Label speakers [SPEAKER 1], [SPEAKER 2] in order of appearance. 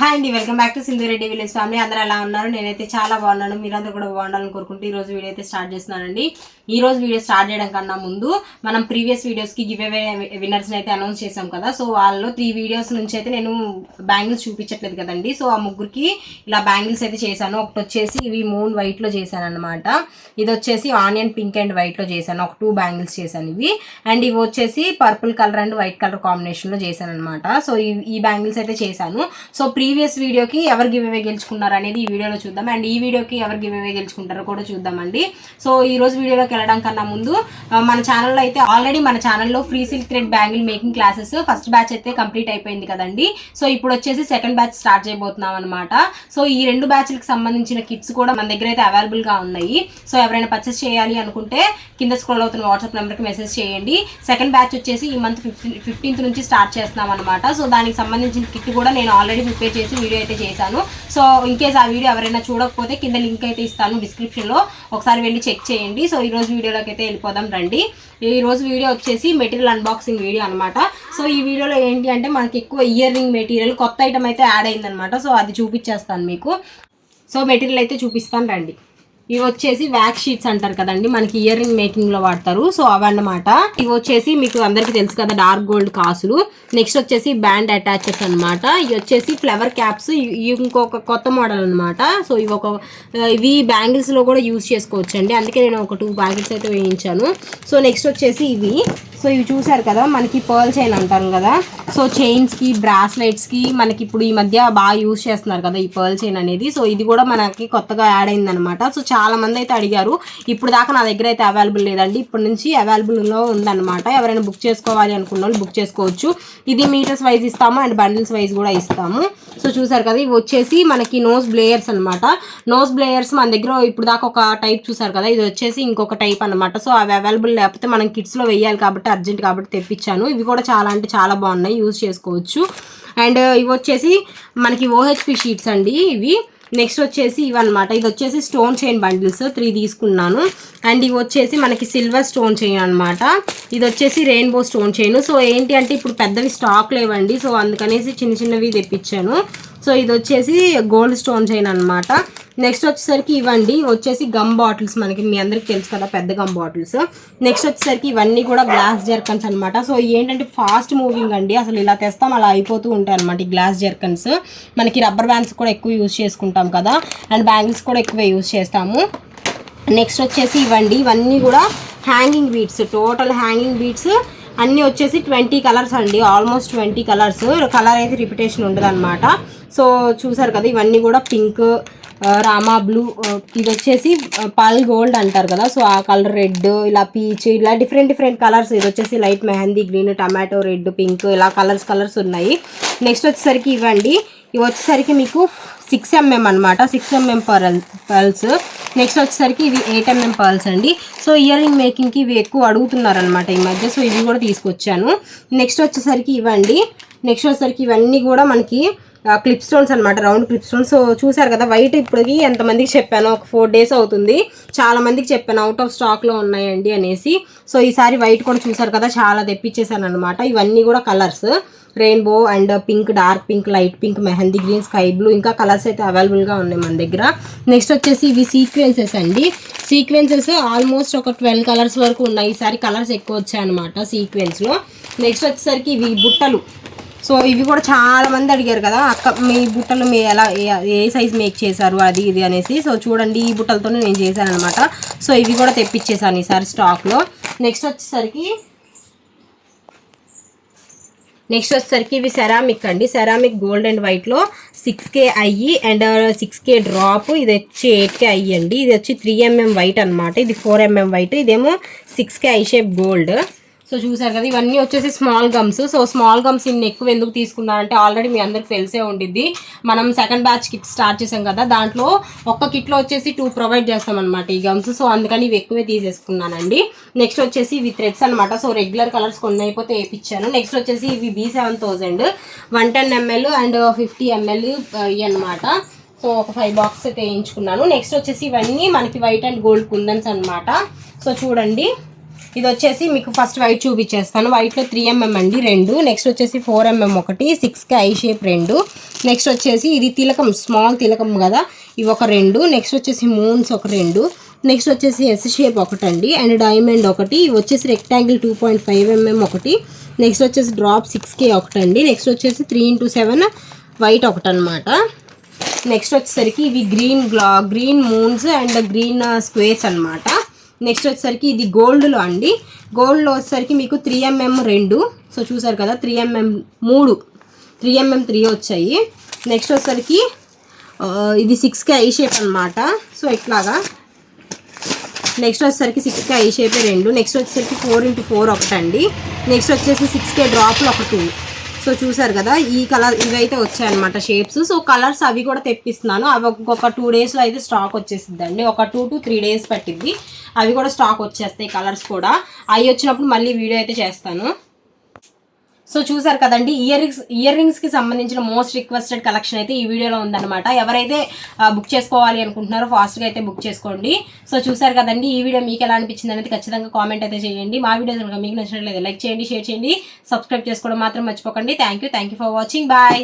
[SPEAKER 1] hi అండి welcome back to Sindhu Reddy village family అందరూ ఎలా ఉన్నారు నేనైతే చాలా బాగున్నాను మీరందరూ కూడా బాగుండాలని కోరుకుంటూ ఈరోజు వీడియో అయితే స్టార్ట్ చేస్తున్నానండి ఈ రోజు వీడియో స్టార్ట్ చేయడం కన్నా ముందు మనం ప్రీవియస్ వీడియోస్కి గివ్ అవే విన్నర్స్ని అయితే అనౌన్స్ చేసాం కదా సో వాళ్ళు త్రీ వీడియోస్ నుంచి అయితే నేను బ్యాంగిల్స్ చూపించట్లేదు కదండి సో ఆ ముగ్గురికి ఇలా బ్యాంగిల్స్ అయితే చేశాను ఒకటి వచ్చేసి ఇవి మూన్ వైట్లో చేశాను అనమాట ఇది వచ్చేసి ఆనియన్ పింక్ అండ్ వైట్లో చేశాను ఒక టూ బ్యాంగిల్స్ చేశాను ఇవి అండ్ ఇవి వచ్చేసి purple colour and white colour కాంబినేషన్లో చేశాను అనమాట సో ఈ బ్యాంగిల్స్ అయితే చేశాను సో ప్రీ ప్రీవియస్ వీడియోకి ఎవరు గివ్ అవే గెలుచుకున్నారు అనేది ఈ వీడియోలో చూద్దాం అండ్ ఈ వీడియోకి ఎవరు గివ్ అవే గెలుచుకుంటారో కూడా చూద్దామండి సో ఈ రోజు వీడియోలోకి వెళ్ళడం కన్నా ముందు మన ఛానల్లో అయితే ఆల్రెడీ మన ఛానల్లో free silk thread bangle making classes first batch అయితే కంప్లీట్ అయిపోయింది కదండి సో ఇప్పుడు వచ్చేసి సెకండ్ బ్యాచ్ స్టార్ట్ చేయబోతున్నాం అనమాట సో ఈ రెండు బ్యాచ్లకు సంబంధించిన కిట్స్ కూడా మన దగ్గర అయితే అవైలబుల్గా ఉన్నాయి సో ఎవరైనా పర్చేస్ చేయాలి అనుకుంటే కింద స్క్రోల్ అవుతున్న వాట్సాప్ నెంబర్కి మెసేజ్ చేయండి సెకండ్ బ్యాచ్ వచ్చేసి ఈ మంత్ ఫిఫ్టీన్త్ నుంచి స్టార్ట్ చేస్తున్నాం అనమాట సో దానికి సంబంధించిన కిట్ కూడా నేను ఆల్రెడీ ప్రిపేర్ చేసి వీడియో అయితే చేశాను సో ఇన్కేస్ ఆ వీడియో ఎవరైనా చూడకపోతే కింద లింక్ అయితే ఇస్తాను డిస్క్రిప్షన్లో ఒకసారి వెళ్ళి చెక్ చేయండి సో ఈరోజు వీడియోలోకి అయితే వెళ్ళిపోదాం రండి ఈరోజు వీడియో వచ్చేసి మెటీరియల్ అన్బాక్సింగ్ వీడియో అనమాట సో ఈ వీడియోలో ఏంటి అంటే మనకి ఎక్కువ ఇయర్ రింగ్ మెటీరియల్ కొత్త ఐటమ్ అయితే యాడ్ అయిందనమాట సో అది చూపించేస్తాను మీకు సో మెటీరియల్ అయితే చూపిస్తాను రండి ఇవి వచ్చేసి వ్యాక్ షీట్స్ అంటారు కదండి మనకి ఇయర్ రింగ్ మేకింగ్ లో వాడతారు సో అవన్నమాట ఇవి వచ్చేసి మీకు అందరికి తెలుసు కదా డార్క్ గోల్డ్ కాసులు నెక్స్ట్ వచ్చేసి బ్యాండ్ అటాచెస్ అనమాట ఇవి వచ్చేసి ఫ్లవర్ క్యాప్స్ ఇంకొక కొత్త మోడల్ అనమాట సో ఇవి ఒక ఇవి బ్యాంగిల్స్ లో కూడా యూజ్ చేసుకోవచ్చండి అందుకే నేను ఒక టూ బ్యాంగిల్స్ అయితే వేయించాను సో నెక్స్ట్ వచ్చేసి ఇవి సో ఇవి చూసారు కదా మనకి పర్ల్ చైన్ అంటారు కదా సో చైన్స్కి బ్రాస్లెట్స్కి మనకి ఇప్పుడు ఈ మధ్య బాగా యూజ్ చేస్తున్నారు కదా ఈ పర్ల్ చైన్ అనేది సో ఇది కూడా మనకి కొత్తగా యాడ్ అయింది అనమాట సో చాలా మంది అయితే అడిగారు ఇప్పుడు దాకా నా దగ్గర అయితే అవైలబుల్ లేదండి ఇప్పటి నుంచి అవైలబుల్లో ఉందన్నమాట ఎవరైనా బుక్ చేసుకోవాలి అనుకున్న వాళ్ళు బుక్ చేసుకోవచ్చు ఇది మీటర్స్ వైజ్ ఇస్తాము అండ్ బండిల్స్ వైజ్ కూడా ఇస్తాము సో చూసారు కదా ఇవి వచ్చేసి మనకి నోస్ బ్లేయర్స్ అనమాట నోస్ బ్లేయర్స్ మన దగ్గర ఇప్పుడు దాకా ఒక టైప్ చూసారు కదా ఇది వచ్చేసి ఇంకొక టైప్ అనమాట సో అవి అవైలబుల్ లేకపోతే మనం కిట్స్లో వేయాలి కాబట్టి అర్జెంట్ కాబట్టి తెప్పించాను ఇవి కూడా చాలా అంటే చాలా బాగున్నాయి యూజ్ చేసుకోవచ్చు అండ్ ఇవి వచ్చేసి మనకి ఓహెచ్పి షీట్స్ అండి ఇవి నెక్స్ట్ వచ్చేసి ఇవన్నమాట ఇది వచ్చేసి స్టోన్ చైన్ బండిల్స్ త్రీ తీసుకున్నాను అండ్ ఇవి వచ్చేసి మనకి సిల్వర్ స్టోన్ చైన్ అనమాట ఇది వచ్చేసి రెయిన్బో స్టోన్ చైన్ సో ఏంటి అంటే ఇప్పుడు పెద్దవి స్టాక్ లేవండి సో అందుకనేసి చిన్న చిన్నవి తెప్పించాను సో ఇది వచ్చేసి గోల్డ్ స్టోన్ చైన్ అనమాట నెక్స్ట్ వచ్చేసరికి ఇవ్వండి వచ్చేసి గమ్ బాటిల్స్ మనకి మీ అందరికి తెలుసు కదా పెద్ద గమ్ బాటిల్స్ నెక్స్ట్ వచ్చేసరికి ఇవన్నీ కూడా గ్లాస్ జర్కన్స్ అనమాట సో ఏంటంటే ఫాస్ట్ మూవింగ్ అండి అసలు ఇలా తెస్తాం అలా అయిపోతూ ఉంటాయి అనమాట ఈ గ్లాస్ జర్కన్స్ మనకి రబ్బర్ బ్యాండ్స్ కూడా ఎక్కువ యూజ్ చేసుకుంటాం కదా అండ్ బ్యాంగిల్స్ కూడా ఎక్కువ యూజ్ చేస్తాము నెక్స్ట్ వచ్చేసి ఇవ్వండి ఇవన్నీ కూడా hanging beads total hanging beads అన్నీ వచ్చేసి ట్వంటీ కలర్స్ అండి ఆల్మోస్ట్ ట్వంటీ కలర్స్ కలర్ అయితే రిపిటేషన్ ఉండదు అనమాట సో చూసారు కదా ఇవన్నీ కూడా పింక్ రామా బ్లూ ఇది వచ్చేసి పల్ గోల్డ్ అంటారు కదా సో ఆ కలర్ రెడ్ ఇలా పీచ్ ఇలా డిఫరెంట్ డిఫరెంట్ కలర్స్ ఇది వచ్చేసి light mehndi green tomato red pink ఇలా కలర్స్ కలర్స్ ఉన్నాయి నెక్స్ట్ వచ్చేసరికి ఇవ్వండి ఇవి వచ్చేసరికి మీకు సిక్స్ ఎంఎం అనమాట six mm pearl pearls next వచ్చేసరికి ఇవి ఎయిట్ ఎంఎం పర్ల్స్ అండి సో ఇయర్ రింగ్ మేకింగ్కి ఇవి ఎక్కువ అడుగుతున్నారనమాట ఈ మధ్య సో ఇవి కూడా తీసుకొచ్చాను నెక్స్ట్ వచ్చేసరికి ఇవ్వండి నెక్స్ట్ వచ్చేసరికి ఇవన్నీ కూడా మనకి క్లిప్ స్టోన్స్ అనమాట రౌండ్ క్లిప్ స్టోన్స్ చూసారు కదా వైట్ ఇప్పటికి ఎంతమందికి చెప్పాను ఒక ఫోర్ డేస్ అవుతుంది చాలా మందికి చెప్పాను అవుట్ ఆఫ్ స్టాక్లో ఉన్నాయండి అనేసి సో ఈసారి వైట్ కూడా చూసారు కదా చాలా తెప్పించేసాను అనమాట ఇవన్నీ కూడా colours rainbow and pink dark pink light pink mehndi green sky blue ఇంకా కలర్స్ అయితే అవైలబుల్గా ఉన్నాయి మన దగ్గర నెక్స్ట్ వచ్చేసి ఇవి సీక్వెన్సెస్ అండి సీక్వెన్సెస్ ఆల్మోస్ట్ ఒక ట్వెల్వ్ కలర్స్ వరకు ఉన్నాయి ఈసారి కలర్స్ ఎక్కువ అనమాట సీక్వెన్స్లో నెక్స్ట్ వచ్చేసరికి ఇవి బుట్టలు సో ఇవి కూడా చాలా మంది అడిగారు కదా అక్క మీ బుట్టలు మీ ఎలా ఏ సైజ్ మేక్ చేశారు అది ఇది అనేసి సో చూడండి ఈ బుట్టలతో నేను చేశాను అనమాట సో ఇవి కూడా తెప్పించేసాను ఈసారి స్టాక్లో నెక్స్ట్ వచ్చేసరికి నెక్స్ట్ వచ్చేసరికి ఇవి సెరామిక్ అండి సెరామిక్ గోల్డ్ అండ్ వైట్లో సిక్స్ కే అయ్యి అండ్ సిక్స్ కే డ్రాప్ ఇది వచ్చి ఎయిట్ కే అయ్యి అండి ఇది వచ్చి త్రీ ఎంఎం వైట్ అనమాట ఇది ఫోర్ ఎంఎం వైట్ ఇదేమో six K I shape gold so చూసారు కదా ఇవన్నీ వచ్చేసి small gums so small gums ఇన్ని ఎక్కువ ఎందుకు తీసుకున్నారంటే ఆల్రెడీ మీ అందరికి తెలిసే ఉండిద్ది మనం సెకండ్ బ్యాచ్ కిట్ స్టార్ట్ చేసాం కదా దాంట్లో ఒక్క కిట్లో వచ్చేసి టూ ప్రొవైడ్ చేస్తాం అనమాట ఈ గమ్స్ సో అందుకని ఇవి ఎక్కువే తీసేసుకున్నానండి నెక్స్ట్ వచ్చేసి ఇవి థ్రెడ్స్ అనమాట సో రెగ్యులర్ కలర్స్ కొన్ని అయిపోతే వేయించాను నెక్స్ట్ వచ్చేసి ఇవి B seven thousand one ten ml and fifty ml ఇవి అనమాట సో ఒక ఫైవ్ బాక్స్ అయితే వేయించుకున్నాను నెక్స్ట్ వచ్చేసి ఇవన్నీ మనకి వైట్ అండ్ గోల్డ్ కుందన్స్ అనమాట సో చూడండి ఇది వచ్చేసి మీకు ఫస్ట్ వైట్ చూపించేస్తాను వైట్లో త్రీ ఎంఎం అండి రెండు నెక్స్ట్ వచ్చేసి ఫోర్ ఎంఎం ఒకటి సిక్స్కి ఐ షేప్ రెండు నెక్స్ట్ వచ్చేసి ఇది తిలకం స్మాల్ తిలకం కదా ఇవి ఒక రెండు నెక్స్ట్ వచ్చేసి మూన్స్ ఒక రెండు నెక్స్ట్ వచ్చేసి ఎస్ షేప్ ఒకటండి అండ్ డైమండ్ ఒకటి ఇవి వచ్చేసి rectangle two point five mm ఒకటి నెక్స్ట్ వచ్చేసి డ్రాప్ సిక్స్ కే ఒకటండి నెక్స్ట్ వచ్చేసి త్రీ ఇంటూ సెవెన్ వైట్ ఒకటనమాట నెక్స్ట్ వచ్చేసరికి ఇవి గ్రీన్ గ్లా green moons and green squares అనమాట నెక్స్ట్ వచ్చేసరికి ఇది గోల్డ్లో అండి గోల్డ్లో వచ్చేసరికి మీకు త్రీ ఎంఎం రెండు సో చూసారు కదా త్రీ ఎంఎం మూడు త్రీ ఎంఎం త్రీ వచ్చాయి నెక్స్ట్ వచ్చేసరికి ఇది సిక్స్ కే ఐ షేప్ అనమాట సో ఇట్లాగా నెక్స్ట్ వచ్చేసరికి సిక్స్ కే ఐ షేపే రెండు నెక్స్ట్ వచ్చేసరికి ఫోర్ ఇంటూ ఫోర్ ఒకటండి నెక్స్ట్ వచ్చేసి సిక్స్ కే డ్రాప్లు ఒకటి సో చూసారు కదా ఈ కలర్ ఇవైతే వచ్చాయన్నమాట షేప్స్ సో కలర్స్ అవి కూడా తెప్పిస్తున్నాను అవి ఒక్కొక్క టూ డేస్లో అయితే స్టాక్ వచ్చేసిద్దండి ఒక టూ టు త్రీ డేస్ పట్టిద్ది అవి కూడా స్టాక్ వచ్చేస్తాయి కలర్స్ కూడా అవి వచ్చినప్పుడు మళ్ళీ వీడియో అయితే చేస్తాను సో చూసారు కదండి ఇయర్ రింగ్స్ ఇయర్ రింగ్స్కి సంబంధించిన మోస్ట్ రిక్వెస్టెడ్ కలెక్షన్ అయితే ఈ వీడియోలో ఉందన్నమాట ఎవరైతే బుక్ చేసుకోవాలి అనుకుంటున్నారో ఫాస్ట్గా అయితే బుక్ చేసుకోండి సో చూసారు కదండి ఈ వీడియో మీకు ఎలా అనిపించింది అనేది ఖచ్చితంగా కామెంట్ అయితే చేయండి మా వీడియో కనుక మీకు నచ్చినట్లయితే లైక్ చేయండి షేర్ చేయండి సబ్స్క్రైబ్ చేసుకోవడం మాత్రం మర్చిపోకండి thank you for watching bye